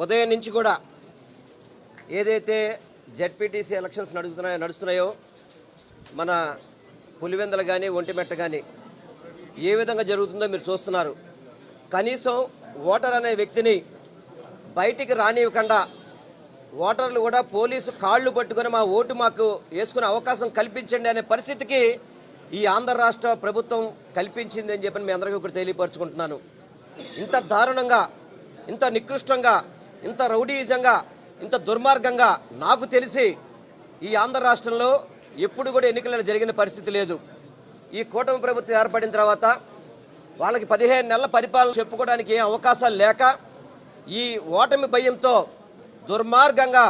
ఉదయం నుంచి కూడా ఏదైతే జెడ్పీటీసీ ఎలక్షన్స్ నడుస్తున్నాయో నడుస్తున్నాయో మన పులివెందలు కానీ ఒంటిమెట్ట కానీ ఏ విధంగా జరుగుతుందో మీరు చూస్తున్నారు. కనీసం ఓటర్ అనే వ్యక్తిని బయటికి రానివ్వకుండా ఓటర్లు కూడా పోలీసు కాళ్ళు పట్టుకొని మా ఓటు మాకు వేసుకునే అవకాశం కల్పించండి అనే పరిస్థితికి ఈ ఆంధ్ర రాష్ట్ర ప్రభుత్వం కల్పించింది అని చెప్పి మీ అందరికీ ఇక్కడ తెలియపరుచుకుంటున్నాను. ఇంత దారుణంగా ఇంత నికృష్టంగా ఇంత రౌడీయిజంగా ఇంత దుర్మార్గంగా నాకు తెలిసి ఈ ఆంధ్ర రాష్ట్రంలో ఎప్పుడు కూడా ఎన్నికలలో జరిగిన పరిస్థితి లేదు. ఈ కూటమి ప్రభుత్వం ఏర్పడిన తర్వాత వాళ్ళకి పదిహేను నెలల పరిపాలన చెప్పుకోవడానికి అవకాశాలు లేక ఈ ఓటమి భయంతో దుర్మార్గంగా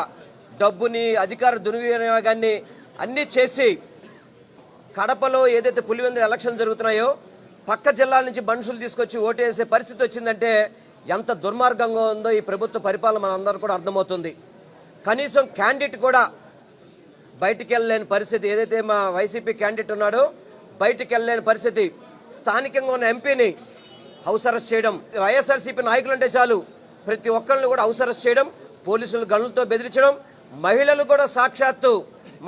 డబ్బుని అధికార దుర్వినియోగాన్ని అన్నీ చేసి కడపలో ఏదైతే పులివెందుల ఎలక్షన్ జరుగుతున్నాయో పక్క జిల్లాల నుంచి మనుషులు తీసుకొచ్చి ఓటేసే పరిస్థితి వచ్చిందంటే ఎంత దుర్మార్గంగా ఉందో ఈ ప్రభుత్వ పరిపాలన మనందరూ కూడా అర్థమవుతుంది. కనీసం క్యాండిడేట్ కూడా బయటికి వెళ్ళలేని పరిస్థితి. ఏదైతే మా వైసీపీ క్యాండిడేట్ ఉన్నాడో బయటికి వెళ్ళలేని పరిస్థితి. స్థానికంగా ఉన్న ఎంపీని హౌస్ అరెస్ట్ చేయడం. వైఎస్ఆర్సీపీ నాయకులు అంటే చాలు. ప్రతి ఒక్కరిని కూడా హౌస్ అరెస్ట్ చేయడం పోలీసులు గనులతో బెదిరించడం మహిళలు కూడా సాక్షాత్తు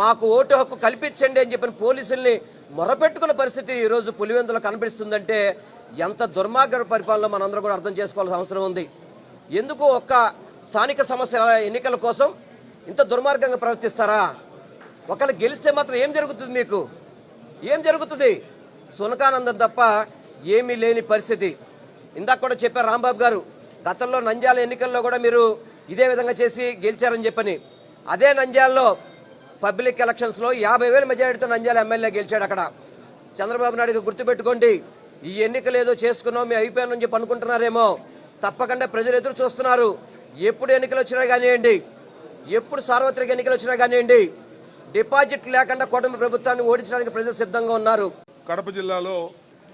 మాకు ఓటు హక్కు కల్పించండి అని చెప్పిన పోలీసుల్ని మొరపెట్టుకున్న పరిస్థితి ఈరోజు పులివెందులో కనిపిస్తుందంటే ఎంత దుర్మార్గ పరిపాలన మనందరం కూడా అర్థం చేసుకోవాల్సిన అవసరం ఉంది. ఎందుకు ఒక్క స్థానిక సమస్యల ఎన్నికల కోసం ఇంత దుర్మార్గంగా ప్రవర్తిస్తారా? ఒకళ్ళు గెలిస్తే మాత్రం ఏం జరుగుతుంది మీకు? ఏం జరుగుతుంది? సునకానందం తప్ప ఏమీ లేని పరిస్థితి. ఇందాక కూడా చెప్పారు రాంబాబు గారు గతంలో నంద్యాల ఎన్నికల్లో కూడా మీరు ఇదే విధంగా చేసి గెలిచారని చెప్పని. అదే నంద్యాలలో పబ్లిక్ ఎలక్షన్స్లో యాభై వేల మెజారిటీతో నంద్యాల ఎమ్మెల్యే గెలిచాడు అక్కడ. చంద్రబాబు నాయుడుకి గుర్తుపెట్టుకోండి ఈ ఎన్నికలు ఏదో చేసుకున్నాం మీ అయిపోయానని నుంచి పనుకుంటున్నారేమో. తప్పకుండా ప్రజలు ఎదురు చూస్తున్నారు. ఎప్పుడు ఎన్నికలు వచ్చినా కానివ్వండి ఎప్పుడు సార్వత్రిక ఎన్నికలు వచ్చినా కానివ్వండి డిపాజిట్ లేకుండా కూటమి ప్రభుత్వాన్ని ఓడించడానికి ప్రజలు సిద్ధంగా ఉన్నారు. కడప జిల్లాలో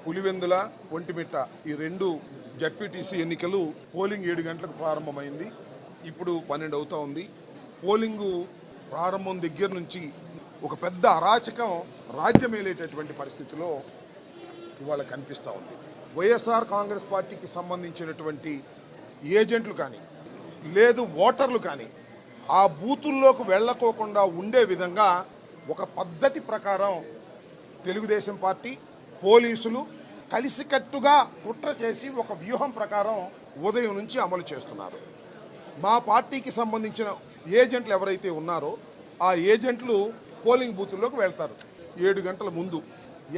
పులివెందుల ఒంటిమిట్ట ఈ రెండు జడ్పీటీసీ ఎన్నికలు పోలింగ్ ఏడు గంటలకు ప్రారంభమైంది. ఇప్పుడు పన్నెండు అవుతా ఉంది. పోలింగు ప్రారంభం దగ్గర నుంచి ఒక పెద్ద అరాచకం రాజ్యమేలేటటువంటి పరిస్థితిలో ఇవాళ కనిపిస్తూ ఉంది. వైఎస్ఆర్ కాంగ్రెస్ పార్టీకి సంబంధించినటువంటి ఏజెంట్లు కానీ లేదు ఓటర్లు కానీ ఆ బూతుల్లోకి వెళ్ళకోకుండా ఉండే విధంగా ఒక పద్ధతి ప్రకారం తెలుగుదేశం పార్టీ పోలీసులు కలిసికట్టుగా కుట్ర చేసి ఒక వ్యూహం ప్రకారం ఉదయం నుంచి అమలు చేస్తున్నారు. మా పార్టీకి సంబంధించిన ఏజెంట్లు ఎవరైతే ఉన్నారో ఆ ఏజెంట్లు పోలింగ్ బూతుల్లోకి వెళ్తారు. ఏడు గంటల ముందు.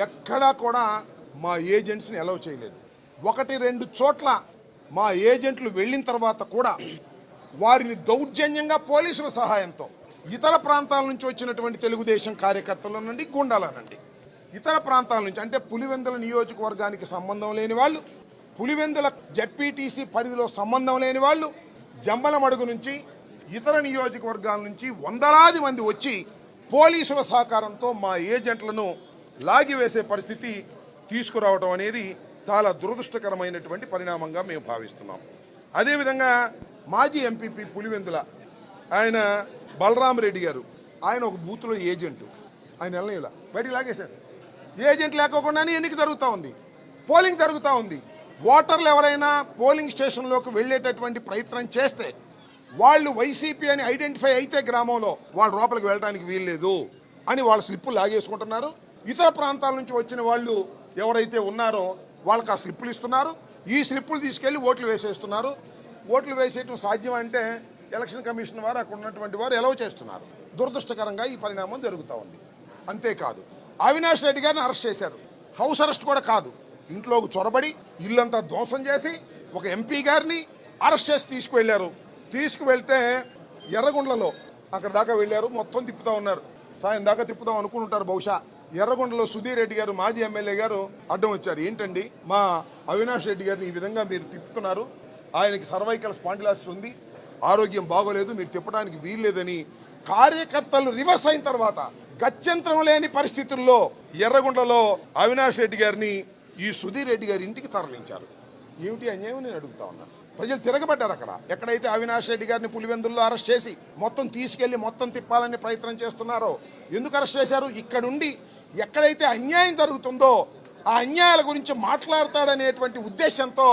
ఎక్కడా కూడా మా ఏజెంట్స్ని అలౌ చేయలేదు. ఒకటి రెండు చోట్ల మా ఏజెంట్లు వెళ్ళిన తర్వాత కూడా వారిని దౌర్జన్యంగా పోలీసుల సహాయంతో ఇతర ప్రాంతాల నుంచి వచ్చినటువంటి తెలుగుదేశం కార్యకర్తల నుండి గుండాల ఇతర ప్రాంతాల నుంచి అంటే పులివెందుల నియోజకవర్గానికి సంబంధం లేని వాళ్ళు పులివెందుల జడ్పీటీసీ పరిధిలో సంబంధం లేని వాళ్ళు జమ్మలమడుగు నుంచి ఇతర నియోజకవర్గాల నుంచి వందలాది మంది వచ్చి పోలీసుల సహకారంతో మా ఏజెంట్లను లాగివేసే పరిస్థితి తీసుకురావడం అనేది చాలా దురదృష్టకరమైనటువంటి పరిణామంగా మేము భావిస్తున్నాం. అదేవిధంగా మాజీ ఎంపీపీ పులివెందుల ఆయన బలరాం రెడ్డి గారు ఆయన ఒక బూత్లో ఏజెంట్. ఆయన వెళ్ళలేలా? బయటికి లాగేశాడు ఏజెంట్ లేకోకుండానే ఎన్నిక జరుగుతూ ఉంది. పోలింగ్ జరుగుతూ ఉంది. ఓటర్లు ఎవరైనా పోలింగ్ స్టేషన్లోకి వెళ్ళేటటువంటి ప్రయత్నం చేస్తే వాళ్ళు వైసీపీ అని ఐడెంటిఫై అయితే గ్రామంలో వాళ్ళు లోపలికి వెళ్ళడానికి వీల్లేదు అని వాళ్ళ స్లిప్పులు లాగేసుకుంటున్నారు. ఇతర ప్రాంతాల నుంచి వచ్చిన వాళ్ళు ఎవరైతే ఉన్నారో వాళ్ళకి ఆ స్లిప్పులు ఇస్తున్నారు. ఈ స్లిప్పులు తీసుకెళ్ళి ఓట్లు వేసేస్తున్నారు. ఓట్లు వేసేయటం సాధ్యం అంటే ఎలక్షన్ కమిషన్ వారు అక్కడ ఉన్నటువంటి వారు ఎలవ్ చేస్తున్నారు. దురదృష్టకరంగా ఈ పరిణామం జరుగుతూ ఉంది. అంతేకాదు అవినాష్ రెడ్డి గారిని అరెస్ట్ చేశారు. హౌస్ అరెస్ట్ కూడా కాదు. ఇంట్లోకి చొరబడి ఇల్లంతా ధ్వంసం చేసి ఒక ఎంపీ గారిని అరెస్ట్ చేసి తీసుకువెళ్ళారు తీసుకువెళ్తే ఎర్రగుండ్లలో అక్కడ దాకా వెళ్ళారు మొత్తం తిప్పుతా ఉన్నారు. సాయం దాకా తిప్పుదాం అనుకుంటారు బహుశా. ఎర్రగొండలో సుధీర్ రెడ్డి గారు మాజీ ఎమ్మెల్యే గారు అడ్డం వచ్చారు. ఏంటండి? మా అవినాష్ రెడ్డి గారిని ఈ విధంగా మీరు తిప్పుతున్నారు. ఆయనకి సర్వైకల్ స్పాండిలాసిస్ ఉంది. ఆరోగ్యం బాగోలేదు మీరు తిప్పడానికి వీల్లేదని కార్యకర్తలు రివర్స్ అయిన తర్వాత గత్యంతరం లేని పరిస్థితుల్లో ఎర్రగొండలో అవినాష్ రెడ్డి గారిని ఈ సుధీర్ రెడ్డి గారి ఇంటికి తరలించారు. ఏమిటి అన్యాయం నేను అడుగుతా ఉన్నాను ప్రజలు తిరగబడ్డారు అక్కడ. ఎక్కడైతే అవినాష్ రెడ్డి గారిని పులివెందుల్లో అరెస్ట్ చేసి మొత్తం తీసుకెళ్ళి మొత్తం తిప్పాలని ప్రయత్నం చేస్తున్నారో ఎందుకు అరెస్ట్ చేశారు? ఇక్కడుండి ఎక్కడైతే అన్యాయం జరుగుతుందో ఆ అన్యాయాల గురించి మాట్లాడతాడనేటువంటి ఉద్దేశంతో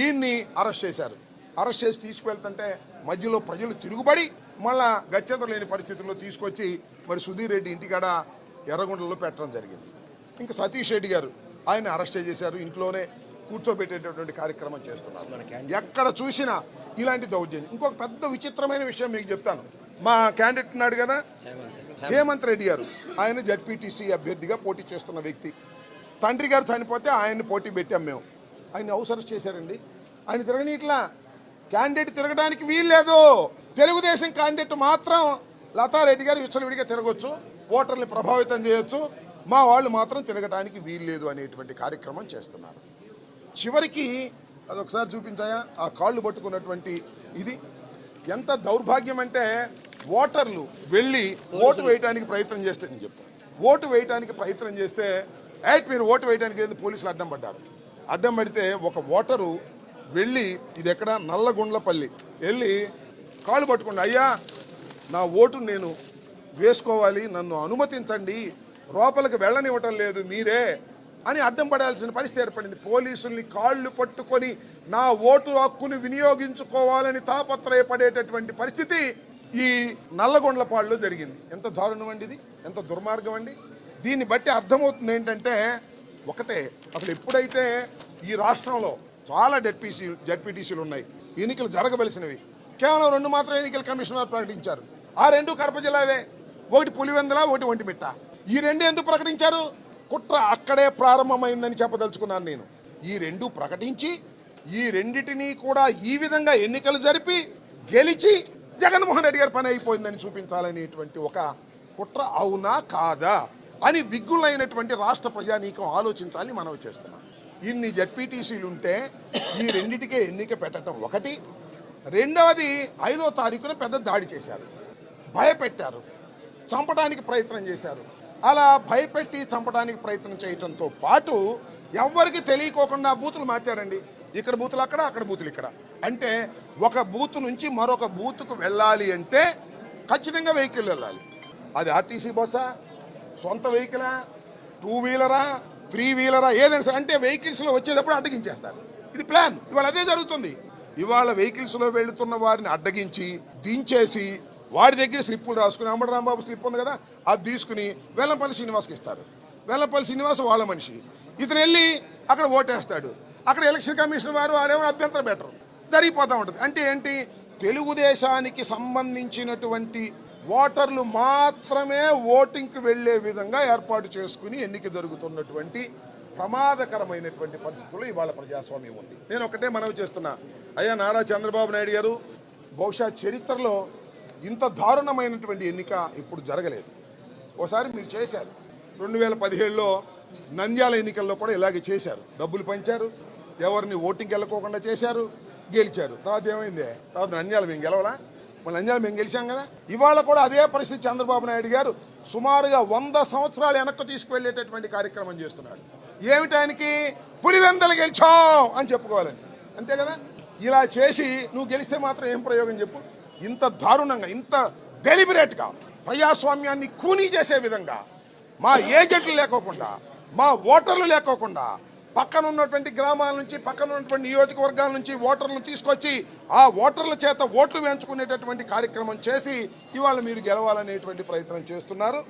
ఈయన్ని అరెస్ట్ చేశారు. అరెస్ట్ చేసి తీసుకువెళ్తుంటే మధ్యలో ప్రజలు తిరుగుబడి మళ్ళా గచ్చేత లేని పరిస్థితుల్లో తీసుకొచ్చి మరి సుధీర్ రెడ్డి ఇంటికాడ ఎర్రగొండలో పెట్టడం జరిగింది. ఇంకా సతీష్ రెడ్డి గారు ఆయన అరెస్ట్ చేశారు ఇంట్లోనే. కూర్చోబెట్టేటటువంటి కార్యక్రమం చేస్తున్నారు. ఎక్కడ చూసినా ఇలాంటి దౌర్జన్యం. ఇంకొక పెద్ద విచిత్రమైన విషయం మీకు చెప్తాను. మా క్యాండిడేట్ ఉన్నాడు కదా హేమంత్. రెడ్డి గారు. ఆయన జడ్పీటీసీ అభ్యర్థిగా పోటీ చేస్తున్న వ్యక్తి. తండ్రి గారు చనిపోతే ఆయన్ని పోటీ పెట్టాం మేము. ఆయన అవసరం చేశారండి. ఆయన తిరగని ఇట్లా క్యాండిడేట్ తిరగడానికి వీల్లేదు. తెలుగుదేశం క్యాండిడేట్ మాత్రం లతారెడ్డి గారు విచ్చలవిడిగా తిరగొచ్చు ఓటర్ని ప్రభావితం చేయొచ్చు. మా వాళ్ళు మాత్రం తిరగడానికి వీల్లేదు అనేటువంటి కార్యక్రమం చేస్తున్నారు. చివరికి అదొకసారి చూపించాయా? ఆ కాళ్ళు పట్టుకున్నటువంటి ఇది. ఎంత దౌర్భాగ్యం అంటే ఓటర్లు వెళ్ళి ఓటు వేయడానికి ప్రయత్నం చేస్తే నేను చెప్తాను ఓటు వేయడానికి ప్రయత్నం చేస్తే యాట్ మీరు ఓటు వేయడానికి లేదు పోలీసులు అడ్డం పడ్డారు. అడ్డం పడితే ఒక ఓటరు వెళ్ళి ఇది ఎక్కడ? నల్లగుండ్లపల్లి. వెళ్ళి కాళ్ళు పట్టుకోండి. అయ్యా నా ఓటు నేను వేసుకోవాలి నన్ను అనుమతించండి. లోపలికి వెళ్ళనివ్వటం లేదు మీరే. అని అడ్డం పడాల్సిన పరిస్థితి ఏర్పడింది. పోలీసుల్ని కాళ్ళు పట్టుకొని నా ఓటు హక్కును వినియోగించుకోవాలని తాపత్రయపడేటటువంటి పరిస్థితి ఈ నల్లగొండ్లపాడులో జరిగింది. ఎంత దారుణం అండి ఇది? ఎంత దుర్మార్గం అండి దీన్ని బట్టి అర్థమవుతుంది ఏంటంటే ఒకటే అసలు ఎప్పుడైతే ఈ రాష్ట్రంలో చాలా జడ్పీసీ జడ్పీటీసీలు ఉన్నాయి ఎన్నికలు జరగవలసినవి కేవలం రెండు మాత్రం ఎన్నికల కమిషన్ వారు ప్రకటించారు. ఆ రెండు కడప జిల్లావే. ఒకటి పులివెందల ఒకటి ఒంటిమిట్ట. ఈ రెండు ఎందుకు ప్రకటించారు? కుట్ర అక్కడే ప్రారంభమైందని చెప్పదలుచుకున్నాను నేను. ఈ రెండు ప్రకటించి ఈ రెండిటిని కూడా ఈ విధంగా ఎన్నికలు జరిపి గెలిచి జగన్మోహన్ రెడ్డి గారి పని అయిపోయిందని చూపించాలనేటువంటి ఒక కుట్ర అవునా కాదా అని విగ్గులైనటువంటి రాష్ట్ర ప్రజానీకం ఆలోచించాలని మనవి చేస్తున్నాం ఇన్ని జడ్పీటీసీలు ఉంటే ఈ రెండిటికే ఎన్నిక పెట్టడం ఒకటి. రెండవది ఐదో తారీఖున పెద్ద దాడి చేశారు. భయపెట్టారు. చంపడానికి ప్రయత్నం చేశారు. అలా భయపెట్టి చంపడానికి ప్రయత్నం చేయడంతో పాటు ఎవరికి తెలియకోకుండా బూతులు మార్చారండి. ఇక్కడ బూతులు అక్కడ అక్కడ బూతులు ఇక్కడ. అంటే ఒక బూత్ నుంచి మరొక బూత్కు వెళ్ళాలి అంటే ఖచ్చితంగా వెహికల్ వెళ్ళాలి. అది ఆర్టీసీ బస్సా సొంత వెహికలా టూ వీలరా త్రీ వీలరా ఏదైనా సరే అంటే వెహికల్స్లో వచ్చేటప్పుడు అడ్డగించేస్తారు. ఇది ప్లాన్. ఇవాళ అదే జరుగుతుంది. ఇవాళ వెహికల్స్లో వెళుతున్న వారిని అడ్డగించి దించేసి వాడి దగ్గర స్లిప్పులు రాసుకుని అమ్మడు రాంబాబు స్లిప్ ఉంది కదా అది తీసుకుని వెల్లంపల్లి శ్రీనివాస్కి ఇస్తారు. వెల్లంపల్లి శ్రీనివాస్ వాళ్ళ మనిషి. ఇతను వెళ్ళి అక్కడ ఓటేస్తాడు. అక్కడ ఎలక్షన్ కమిషన్ వారు వారేమో అభ్యంతరం పెట్టరు జరిగిపోతూ ఉంటుంది. అంటే ఏంటి? తెలుగుదేశానికి సంబంధించినటువంటి ఓటర్లు మాత్రమే ఓటింగ్కి వెళ్ళే విధంగా ఏర్పాటు చేసుకుని ఎన్నిక జరుగుతున్నటువంటి ప్రమాదకరమైనటువంటి పరిస్థితుల్లో ఇవాళ ప్రజాస్వామ్యం ఉంది. నేను ఒకటే మనవి చేస్తున్నా. అయ్యా నారా చంద్రబాబు నాయుడు గారు బహుశా చరిత్రలో ఇంత దారుణమైనటువంటి ఎన్నిక ఇప్పుడు జరగలేదు. ఒకసారి మీరు చేశారు. రెండు వేల పదిహేడులో నంద్యాల ఎన్నికల్లో కూడా ఇలాగే చేశారు. డబ్బులు పంచారు. ఎవరిని ఓటింగ్కి వెళ్ళకోకుండా చేశారు. గెలిచారు. తర్వాత ఏమైంది? తర్వాత నంద్యాల మేము గెలవలా? మన నంద్యాల మేము గెలిచాం కదా? ఇవాళ కూడా అదే పరిస్థితి చంద్రబాబు నాయుడు గారు సుమారుగా వంద సంవత్సరాలు వెనక్కి తీసుకువెళ్ళేటటువంటి కార్యక్రమం చేస్తున్నాడు. ఏమిటి ఆయనకి? పులివెందలు గెలిచాం అని చెప్పుకోవాలని. అంతే కదా? ఇలా చేసి నువ్వు గెలిస్తే మాత్రం ఏం ప్రయోగం చెప్పు? ఇంత దారుణంగా ఇంత డెలిబరేట్గా ప్రజాస్వామ్యాన్ని కూనీ చేసే విధంగా మా ఏజెంట్లు లేకోకుండా మా ఓటర్లు లేకోకుండా పక్కన ఉన్నటువంటి గ్రామాల నుంచి పక్కన ఉన్నటువంటి నియోజకవర్గాల నుంచి ఓటర్లను తీసుకొచ్చి ఆ ఓటర్ల చేత ఓట్లు వేయించుకునేటటువంటి కార్యక్రమం చేసి ఇవాళ మీరు గెలవాలనేటువంటి ప్రయత్నం చేస్తున్నారు.